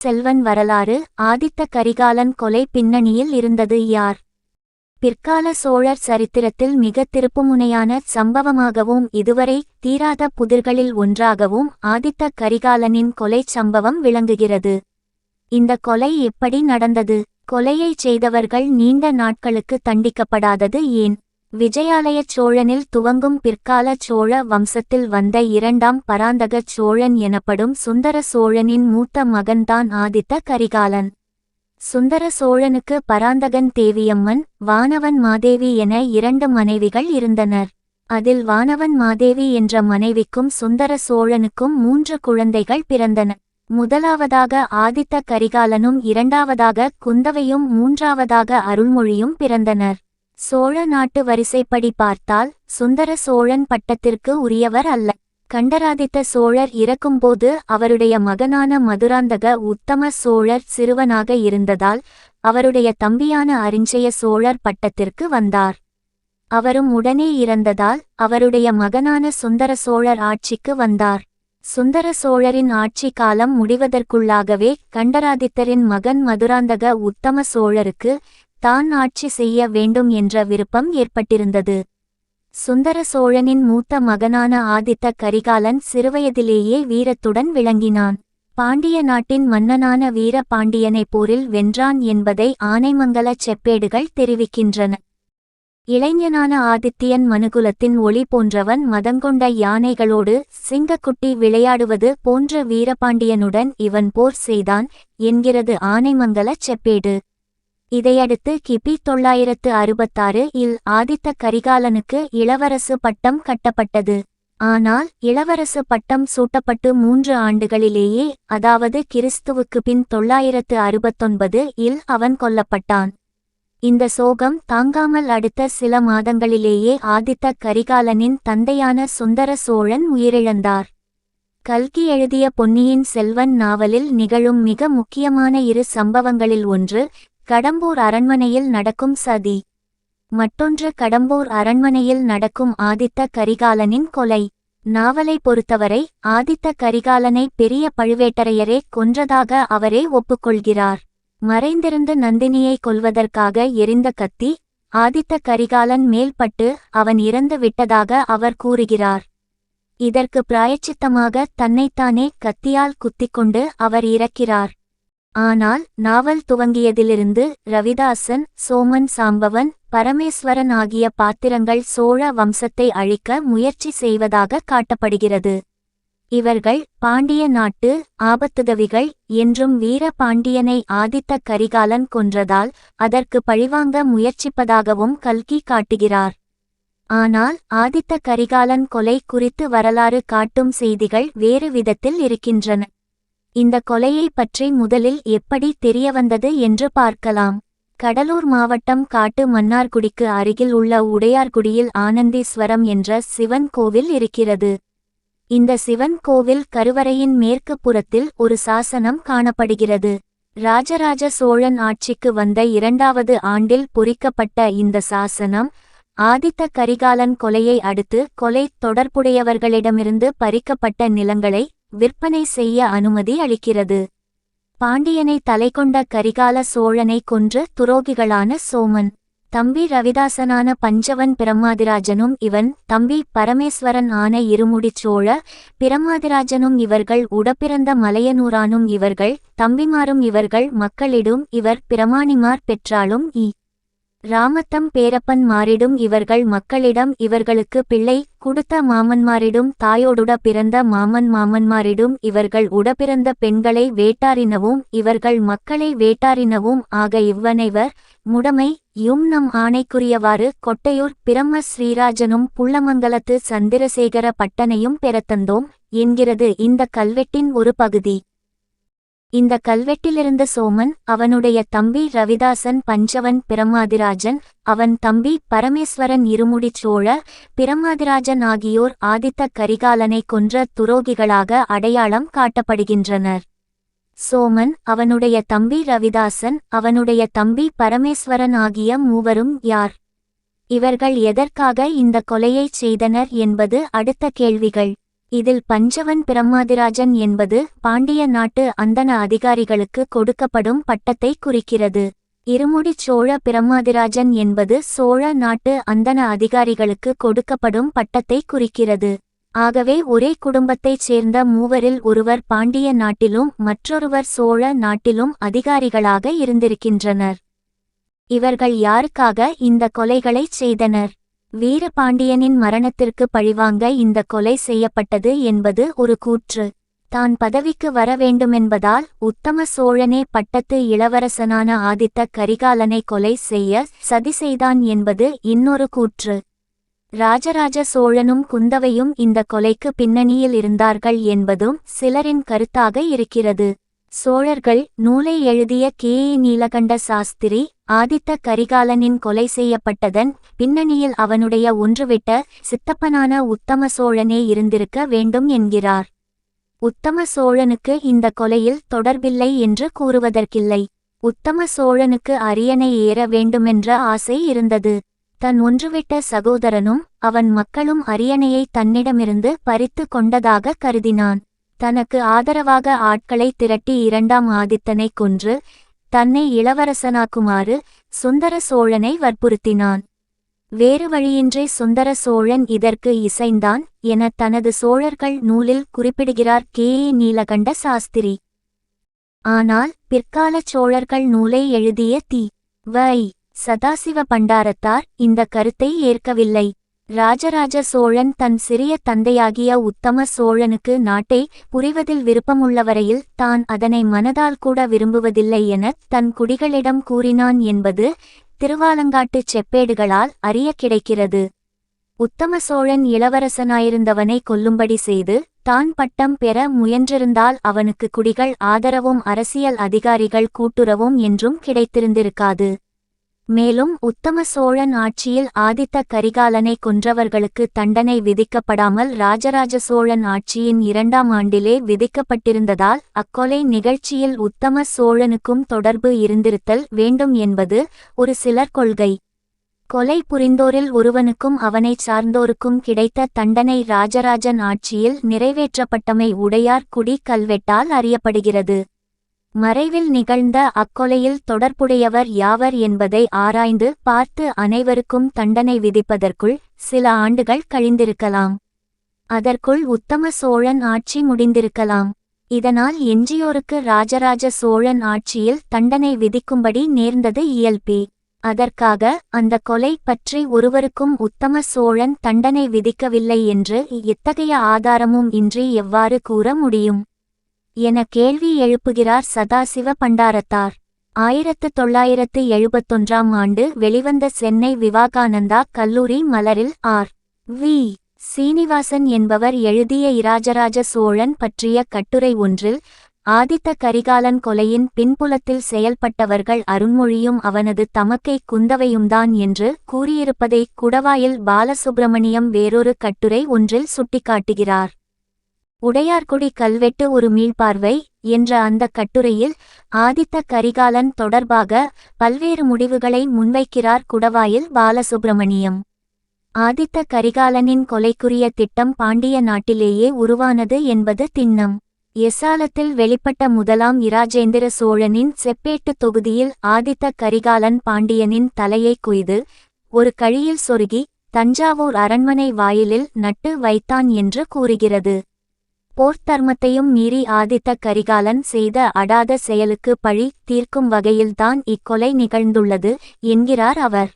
செல்வன் வரலாறு ஆதித்த கரிகாலன் கொலை பின்னணியில் இருந்தது யார்? பிற்கால சோழர் சரித்திரத்தில் மிக திருப்புமுனையான சம்பவமாகவும் இதுவரை தீராத புதிர்களில் ஒன்றாகவும் ஆதித்த கரிகாலனின் கொலைச் சம்பவம் விளங்குகிறது. இந்த கொலை எப்படி நடந்தது? கொலையைச் செய்தவர்கள் நீண்ட நாட்களுக்கு தண்டிக்கப்படாதது ஏன்? விஜயாலயச் சோழனில் துவங்கும் பிற்கால சோழ வம்சத்தில் வந்த இரண்டாம் பராந்தக சோழன் எனப்படும் சுந்தர சோழனின் மூத்த மகன்தான் ஆதித்த கரிகாலன். சுந்தர சோழனுக்கு பராந்தகன் தேவியம்மன் வானவன் மாதேவி என இரண்டு மனைவிகள் இருந்தனர். அதில் வானவன் மாதேவி என்ற மனைவிக்கும் சுந்தர சோழனுக்கும் மூன்று குழந்தைகள் பிறந்தன. முதலாவதாக ஆதித்த கரிகாலனும் இரண்டாவதாக குந்தவையும் மூன்றாவதாக அருள்மொழியும் பிறந்தனர். சோழ நாட்டு வரிசைப்படி பார்த்தால் சுந்தர சோழன் பட்டத்திற்கு உரியவர் அல்ல. கண்டராதித்த சோழர் இறக்கும்போது அவருடைய மகனான மதுராந்தக உத்தம சோழர் சிறுவனாக இருந்ததால் அவருடைய தம்பியான அரிஞ்சய சோழர் பட்டத்திற்கு வந்தார். அவரும் உடனே இறந்ததால் அவருடைய மகனான சுந்தர சோழர் ஆட்சிக்கு வந்தார். சுந்தர சோழரின் ஆட்சி காலம் முடிவதற்குள்ளாகவே கண்டராதித்தரின் மகன் மதுராந்தக உத்தம சோழருக்கு தான் ஆட்சி செய்ய வேண்டும் என்ற விருப்பம் ஏற்பட்டிருந்தது. சுந்தர சோழனின் மூத்த மகனான ஆதித்த கரிகாலன் சிறுவயதிலேயே வீரத்துடன் விளங்கினான். பாண்டிய நாட்டின் மன்னனான வீர பாண்டியனை போரில் வென்றான் என்பதை ஆனைமங்கலச் செப்பேடுகள் தெரிவிக்கின்றன. இளைஞனான ஆதித்யன் மனுகுலத்தின் ஒளி போன்றவன் மதங்கொண்ட யானைகளோடு சிங்கக்குட்டி விளையாடுவது போன்ற வீரபாண்டியனுடன் இவன் போர் செய்தான் என்கிறது ஆனைமங்கலச் செப்பேடு. இதையடுத்து கிபி தொள்ளாயிரத்து அறுபத்தாறு இல் ஆதித்த கரிகாலனுக்கு இளவரசு பட்டம் கட்டப்பட்டது. ஆனால் இளவரசு பட்டம் சூட்டப்பட்டு மூன்று ஆண்டுகளிலேயே அதாவது கிறிஸ்துவுக்கு பின் தொள்ளாயிரத்து அறுபத்தொன்பது இல் அவன் கொல்லப்பட்டான். இந்த சோகம் தாங்காமல் அடுத்த சில மாதங்களிலேயே ஆதித்த கரிகாலனின் தந்தையான சுந்தர சோழன் உயிரிழந்தார். கல்கி எழுதிய பொன்னியின் செல்வன் நாவலில் நிகழும் மிக முக்கியமான இரு சம்பவங்களில் ஒன்று கடம்பூர் அரண்மனையில் நடக்கும் சதி. மற்றொன்று கடம்பூர் அரண்மனையில் நடக்கும் ஆதித்த கரிகாலனின் கொலை. நாவலை பொறுத்தவரை ஆதித்த கரிகாலனை பெரிய பழுவேட்டரையரே கொன்றதாக அவரே ஒப்புக்கொள்கிறார். மறைந்திருந்த நந்தினியை கொல்வதற்காக எரிந்த கத்தி ஆதித்த கரிகாலன் மேல்பட்டு அவன் இறந்து விட்டதாக அவர் கூறுகிறார். இதற்கு பிராயச்சித்தமாக தன்னைத்தானே கத்தியால் குத்திக்கொண்டு அவர் இறக்கிறார். ஆனால் நாவல் துவங்கியதிலிருந்து ரவிதாசன் சோமன் சாம்பவன் பரமேஸ்வரன் ஆகிய பாத்திரங்கள் சோழ வம்சத்தை அழிக்க முயற்சி செய்வதாக காட்டப்படுகிறது. இவர்கள் பாண்டிய நாட்டு ஆபத்துதவிகள் என்றும் வீர பாண்டியனை ஆதித்த கரிகாலன் கொன்றதால் அதற்கு பழிவாங்க முயற்சிப்பதாகவும் கல்கி காட்டுகிறார். ஆனால் ஆதித்த கரிகாலன் கொலை குறித்து வரலாறு காட்டும் செய்திகள் வேறு விதத்தில் இருக்கின்றன. இந்த கொலையை பற்றி முதலில் எப்படி தெரியவந்தது என்று பார்க்கலாம். கடலூர் மாவட்டம் காட்டு மன்னார்குடிக்கு அருகில் உள்ள உடையார்குடியில் ஆனந்தீஸ்வரம் என்ற சிவன் கோவில் இருக்கிறது. இந்த சிவன் கோவில் கருவறையின் மேற்கு புறத்தில் ஒரு சாசனம் காணப்படுகிறது. ராஜராஜ சோழன் ஆட்சிக்கு வந்த இரண்டாவது ஆண்டில் பொறிக்கப்பட்ட இந்த சாசனம் ஆதித்த கரிகாலன் கொலையை அடுத்து கொலை தொடர்புடையவர்களிடமிருந்து பறிக்கப்பட்ட நிலங்களை விற்பனை செய்ய அனுமதி அளிக்கிறது. பாண்டியனை தலைகொண்ட கரிகால சோழனை கொன்ற துரோகிகளான சோமன் தம்பி ரவிதாசனான பஞ்சவன் பிரம்மாதிராஜனும் இவன் தம்பி பரமேஸ்வரன் ஆன இருமுடிச் சோழ பிரம்மாதிராஜனும் இவர்கள் உடப்பிறந்த மலையனூரானும் இவர்கள் தம்பிமாரும் இவர்கள் மக்களிடும் இவர் பிரமாணிமார் பெற்றாலும் இ. ராமத்தம் பேரப்பன் மாறிடும் இவர்கள் மக்களிடம் இவர்களுக்கு பிள்ளை குடுத்த மாமன்மாரிடும் தாயோடுட பிறந்த மாமன் மாமன்மாரிடும் இவர்கள் உடபிறந்த பெண்களை வேட்டாரினவும் இவர்கள் மக்களை வேட்டாரினவும் ஆக இவ்வனைவர் முடமை யும் நம் ஆணைக்குரியவாறு கொட்டையூர் பிரம்ம ஸ்ரீராஜனும் புள்ளமங்கலத்து சந்திரசேகர பட்டனையும் பெறத்தந்தோம் என்கிறது இந்த கல்வெட்டின் ஒரு பகுதி. இந்த கல்வெட்டிலிருந்த சோமன் அவனுடைய தம்பி ரவிதாசன் பஞ்சவன் பிரமாதிராஜன் அவன் தம்பி பரமேஸ்வரன் இருமுடிச் சோழ பிரமாதிராஜன் ஆகியோர் ஆதித்த கரிகாலனை கொன்ற துரோகிகளாக அடையாளம் காட்டப்படுகின்றனர். சோமன் அவனுடைய தம்பி ரவிதாசன் அவனுடைய தம்பி பரமேஸ்வரன் ஆகிய மூவரும் யார்? இவர்கள் எதற்காக இந்த கொலையைச் செய்தனர் என்பது அடுத்த கேள்விகள். இதில் பஞ்சவன் பிரம்மாதிராஜன் என்பது பாண்டிய நாட்டு அந்தன அதிகாரிகளுக்கு கொடுக்கப்படும் பட்டத்தை குறிக்கிறது. இருமுடிச் சோழ பிரம்மாதிராஜன் என்பது சோழ நாட்டு அந்தன அதிகாரிகளுக்கு கொடுக்கப்படும் பட்டத்தை குறிக்கிறது. ஆகவே ஒரே குடும்பத்தைச் சேர்ந்த மூவரில் ஒருவர் பாண்டிய நாட்டிலும் மற்றொருவர் சோழ நாட்டிலும் அதிகாரிகளாக இருந்திருக்கின்றனர். இவர்கள் யாருக்காக இந்த கொலைகளைச் செய்தனர்? வீரபாண்டியனின் மரணத்திற்கு பழிவாங்க இந்த கொலை செய்யப்பட்டது என்பது ஒரு கூற்று. தான் பதவிக்கு வர வேண்டுமென்பதால் உத்தம சோழனே பட்டத்து இளவரசனான ஆதித்த கரிகாலனை கொலை செய்ய சதி செய்தான் என்பது இன்னொரு கூற்று. ராஜராஜ சோழனும் குந்தவையும் இந்த கொலைக்கு பின்னணியில் இருந்தார்கள் என்பதும் சிலரின் கருத்தாக இருக்கிறது. சோழர்கள் நூலை எழுதிய கே. ஏ. நீலகண்ட சாஸ்திரி ஆதித்த கரிகாலனின் கொலை செய்யப்பட்டதன் பின்னணியில் அவனுடைய ஒன்றுவிட்ட சித்தப்பனான உத்தம சோழனே இருந்திருக்க வேண்டும் என்கிறார். உத்தம சோழனுக்கு இந்த கொலையில் தொடர்பில்லை என்று கூறுவதற்கில்லை. உத்தம சோழனுக்கு அரியணை ஏற வேண்டுமென்ற ஆசை இருந்தது. தன் ஒன்றுவிட்ட சகோதரனும் அவன் மக்களும் அரியணையை தன்னிடமிருந்து பறித்து கொண்டதாக கருதினான். தனக்கு ஆதரவாக ஆட்களை திரட்டி இரண்டாம் ஆதித்தனை கொன்று தன்னை இளவரசனாக்குமாறு சுந்தர சோழனை வற்புறுத்தினான். வேறு வழியின்றி சுந்தர சோழன் இதற்கு இசைந்தான் என தனது சோழர்கள் நூலில் குறிப்பிடுகிறார் கே. ஏ. நீலகண்ட சாஸ்திரி. ஆனால் பிற்காலச் சோழர்கள் நூலை எழுதிய தி. வை. சதாசிவ பண்டாரத்தார் இந்த கருத்தை ஏற்கவில்லை. ராஜராஜ சோழன் தன் சிறிய தந்தையாகிய உத்தம சோழனுக்கு நாட்டை புரிவதில் விருப்பமுள்ளவரையில் தான் அதனை மனதால் கூட விரும்புவதில்லை என தன் குடிகளிடம் கூறினான் என்பது திருவாலங்காட்டுச் செப்பேடுகளால் அறிய கிடைக்கிறது. உத்தம சோழன் இளவரசனாயிருந்தவனை கொல்லும்படி செய்து தான் பட்டம் பெற முயன்றிருந்தால் அவனுக்கு குடிகள் ஆதரவும் அரசியல் அதிகாரிகள் கூட்டுறவும் என்றும் கிடைத்திருந்திருக்காது. மேலும் உத்தம சோழன் ஆட்சியில் ஆதித்த கரிகாலனை கொன்றவர்களுக்கு தண்டனை விதிக்கப்படாமல் ராஜராஜ சோழன் ஆட்சியின் இரண்டாம் ஆண்டிலே விதிக்கப்பட்டிருந்ததால் அக்கொலை நிகழ்ச்சியில் உத்தம சோழனுக்கும் தொடர்பு இருந்திருத்தல் வேண்டும் என்பது ஒரு சிலர் கொள்கை. கொலை புரிந்தோரில் ஒருவனுக்கும் அவனைச் சார்ந்தோருக்கும் கிடைத்த தண்டனை ராஜராஜன் ஆட்சியில் நிறைவேற்றப்பட்டமை உடையார் குடி கல்வெட்டால் அறியப்படுகிறது. மறைவில் நிகழ்ந்த அக்கொலையில் தொடர்புடையவர் யாவர் என்பதை ஆராய்ந்து பார்த்து அனைவருக்கும் தண்டனை விதிப்பதற்குள் சில ஆண்டுகள் கழிந்திருக்கலாம். அதற்குள் உத்தம சோழன் ஆட்சி முடிந்திருக்கலாம். இதனால் எஞ்சியோருக்கு ராஜராஜ சோழன் ஆட்சியில் தண்டனை விதிக்கும்படி நேர்ந்தது இயல்பி. அதற்காக அந்த கொலை பற்றி ஒருவருக்கும் உத்தம சோழன் தண்டனை விதிக்கவில்லை என்று எத்தகைய ஆதாரமும் இன்றி எவ்வாறு கூற முடியும்? என கேள்வி எழுப்புகிறார் சதாசிவ பண்டாரத்தார். ஆயிரத்து தொள்ளாயிரத்து எழுபத்தொன்றாம் ஆண்டு வெளிவந்த சென்னை விவாகானந்தா கல்லூரி மலரில் ஆர். வி. சீனிவாசன் என்பவர் எழுதிய இராஜராஜ சோழன் பற்றிய கட்டுரை ஒன்றில் ஆதித்த கரிகாலன் கொலையின் பின்புலத்தில் செயல்பட்டவர்கள் அருண்மொழியும் அவனது தமக்கை குந்தவையும்தான் என்று கூறியிருப்பதை குடவாயில் பாலசுப்பிரமணியம் வேறொரு கட்டுரை ஒன்றில் சுட்டிக்காட்டுகிறார். உடையார்குடி கல்வெட்டு ஒரு மீள்பார்வை என்ற அந்த கட்டுரையில் ஆதித்த கரிகாலன் தொடர்பாக பல்வேறு முடிவுகளை முன்வைக்கிறார் குடவாயில் பாலசுப்பிரமணியம் ஆதித்த கரிகாலனின் கொலைக்குரிய திட்டம் பாண்டிய நாட்டிலேயே உருவானது என்பது திண்ணம். எசாலத்தில் வெளிப்பட்ட முதலாம் இராஜேந்திர சோழனின் செப்பேட்டு தொகுதியில் ஆதித்த கரிகாலன் பாண்டியனின் தலையை கொய்து ஒரு கழியில் சொருகி தஞ்சாவூர் அரண்மனை வாயிலில் நட்டு வைத்தான் என்று கூறுகிறது. போர்த்தர்மத்தையும் மீறி ஆதித்த கரிகாலன் செய்த அடாத செயலுக்கு பழி தீர்க்கும் வகையில்தான் இக்கொலை நிகழ்ந்துள்ளது என்கிறார் அவர்.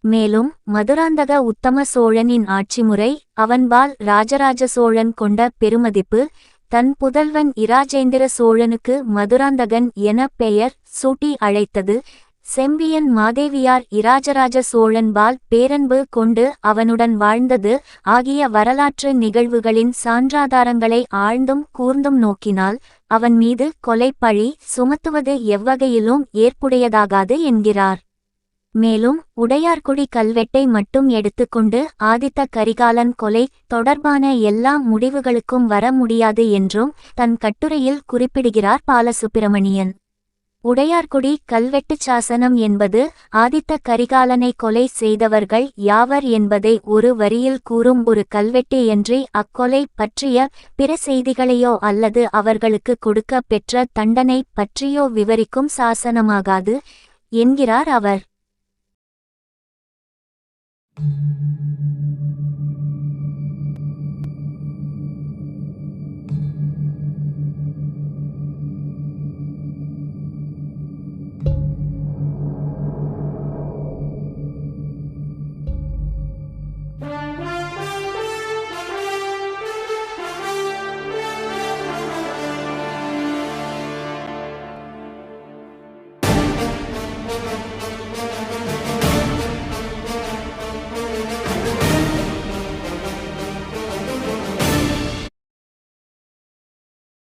மேலும் மதுராந்தக உத்தம சோழனின் ஆட்சிமுறை அவன்பால் ராஜராஜ சோழன் கொண்ட பெருமதிப்பு தன் புதல்வன் இராஜேந்திர சோழனுக்கு மதுராந்தகன் என பெயர் சூட்டி அழைத்தது செம்பியன் மாதேவியார் இராஜராஜ சோழன்பால் பேரன்பு கொண்டு அவனுடன் வாழ்ந்தது ஆகிய வரலாற்று நிகழ்வுகளின் சான்றாதாரங்களை ஆழ்ந்தும் கூர்ந்தும் நோக்கினால் அவன் மீது கொலைப்பழி சுமத்துவது எவ்வகையிலும் ஏற்புடையதாகாது என்கிறார். மேலும் உடையார்குடி கல்வெட்டை மட்டும் எடுத்துக்கொண்டு ஆதித்த கரிகாலன் கொலை தொடர்பான எல்லா முடிவுகளுக்கும் வர முடியாது என்றும் தன் கட்டுரையில் குறிப்பிடுகிறார் பாலசுப்பிரமணியன். உடையார்குடி கல்வெட்டுச் சாசனம் என்பது ஆதித்த கரிகாலனை கொலை செய்தவர்கள் யாவர் என்பதை ஒரு வரியில் கூறும் ஒரு கல்வெட்டு என்றே அக்கொலை பற்றிய பிற செய்திகளையோ அல்லது அவர்களுக்கு கொடுக்க பெற்ற தண்டனை பற்றியோ விவரிக்கும் சாசனமாகாது என்கிறார் அவர்.